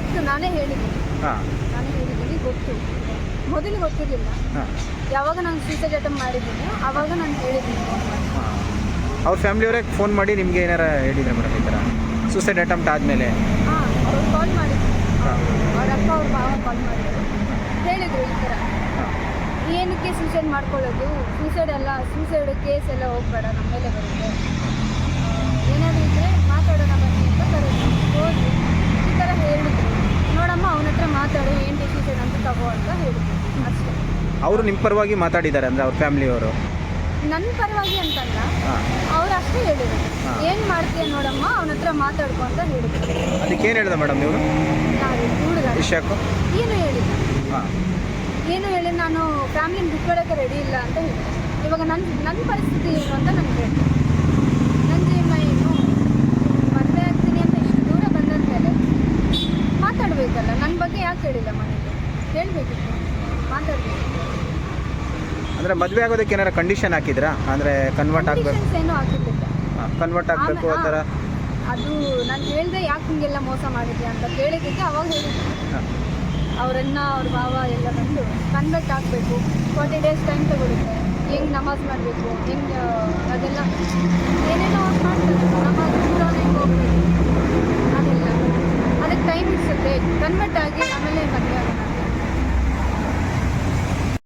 ಗೊತ್ತು ನಾನೇ ಹೇಳಿದ್ದೀನಿ. ಹಾಂ. ನಾನೇ ಹೇಳಿದ್ದೀನಿ ಗೊತ್ತು. ಮೊದಲು ಗೊತ್ತಿರಲಿಲ್ಲ. ಹಾಂ. ಯಾವಾಗ ನಾನು ಸೂಸೈಡ್ ಅಟೆಂಪ್ಟ್ ಮಾಡಿದ್ದೀನಿ ಆವಾಗ ನಾನು ಹೇಳಿದ್ದೀನಿ. ಅವ್ರ ಫ್ಯಾಮಿಲಿ ಹಾಂ ಅವ್ರ ಫ್ಯಾಮಿಲಿಯವರೇ ಫೋನ್ ಮಾಡಿ ನಿಮಗೆ ಏನಾರ ಹೇಳಿದ್ರೆ ಮೇಡಮ್ ಈ ಥರ ಸೂಸೈಡ್ ಅಟೆಂಪ್ಟ್ ಆದಮೇಲೆ. ಹಾಂ ಅವ್ರು ಕಾಲ್ ಮಾಡಿದ್ರು. ಅವ್ರ ಅಕ್ಕ ಅವ್ರ ಮಾವ ಕಾಲ್ ಮಾಡಿದ್ರು. ಹೇಳಿದ್ರು ಈ ಥರ ಏನಕ್ಕೆ ಸೂಸೈಡ್ ಮಾಡ್ಕೊಳ್ಳೋದು? ಸೂಸೈಡ್ ಎಲ್ಲ ಸೂಸೈಡ್ ಕೇಸ್ ಎಲ್ಲ ಹೋಗ್ಬೇಡ ನಮ್ಮ ಮೇಲೆ ಬರುತ್ತೆ ಏನಾದರೂ ಇದ್ದರೆ ಮಾತಾಡೋಣ ಬನ್ನಿ ಅಂತ ಕರೆದ್ರು ಹೋದ್ವಿ ಈ ಥರ ಹೇಳಿದ್ರು ನೋಡಮ್ಮ ಅವನ ಹತ್ರ ಮಾತಾಡು ಏನು ಡಿಸಿಷನ್ ಅಂತ ತಗೋ ಅಷ್ಟೇ. ಅವರು ನಿಮ್ಮ ಪರವಾಗಿ ಮಾತಾಡಿದ್ದಾರೆ ಅಂದರೆ ಅವ್ರ ಫ್ಯಾಮಿಲಿಯವರು ನನ್ನ ಪರವಾಗಿ ಅಂತಲ್ಲ ಅವ್ರು ಅಷ್ಟೇ ಹೇಳಿದ್ರು. ಏನು ಮಾಡ್ತೀಯ ನೋಡಮ್ಮ ಅವನ ಹತ್ರ ಮಾತಾಡ್ಕೊ ಅಂತ ಹೇಳಿದ್ರು. ಅದಕ್ಕೆ ಏನು ಹೇಳಿದೆ ಮೇಡಮ್ ನೀವು ನಾನು ಹುಡುಗ ವಿಷಯಕ್ಕೂ? ಏನು ಹೇಳಿಲ್ಲ. ಹಾಂ. ಏನು ಹೇಳಿ ನಾನು ಫ್ಯಾಮಿಲಿನ ಬಿಟ್ಕೊಡೋಕ್ಕೆ ರೆಡಿ ಇಲ್ಲ ಅಂತ ಹೇಳಿದೆ ಇವಾಗ ನನ್ನ ನನ್ನ ಪರಿಸ್ಥಿತಿ ಏನು ಅಂತ ನನಗೆ ಹೇಳ್ತೀನಿ ನನ್ನ ಜೀವನ ಏನು ಮದುವೆ ಆಗ್ತೀನಿ ಅಂತ ಇಷ್ಟು ದೂರ ಬಂದಂದ್ಮೇಲೆ ಮಾತಾಡಬೇಕಲ್ಲ ನನ್ನ ಬಗ್ಗೆ ಯಾಕೆ ಹೇಳಿಲ್ಲ ಮನೇಲಿ ಅಂದ್ರೆ ಮಾತಾಡಬೇಕು ಮದುವೆ ಆಗೋದಕ್ಕೆ ಏನಾರ ಕಂಡೀಷನ್ ಹಾಕಿದ್ರಾ? ಅಂದರೆ ಕನ್ವರ್ಟ್ ಆಗಬೇಕು. ಏನೋ ಏನೂ ಕನ್ವರ್ಟ್ ಆಗಬೇಕು ಆ ಥರ ಅದು ನಾನು ಹೇಳಿದೆ ಯಾಕೆ ಹಿಂಗೆಲ್ಲ ಮೋಸ ಮಾಡಿದ್ಯಾ ಅಂತ ಕೇಳಿದ್ದಕ್ಕೆ ಅವಾಗ ಹೇಳಿದ್ದೆ. ಅವರನ್ನ ಅವ್ರ ಭಾವ ಎಲ್ಲ ಬಂದು ಕನ್ವರ್ಟ್ ಆಗಬೇಕು. ಫಾರ್ಟಿ ಡೇಸ್ ಟೈಮ್ ತಗೊಳ್ಳುತ್ತೆ ಹೆಂಗ್ ನಮಾಜ್ ಮಾಡಬೇಕು ಹೆಂಗೆ ಅದೆಲ್ಲ ಏನೇನೋ ಅವ್ರು ಮಾಡ್ತಾರೆ. ನಮಾಜ್ ಅದೆಲ್ಲ. ಅದಕ್ಕೆ ಟೈಮ್ ಇಡ್ಸುತ್ತೆ ಕನ್ವರ್ಟ್ ಆಗಿ ಆಮೇಲೆ ಮದುವೆ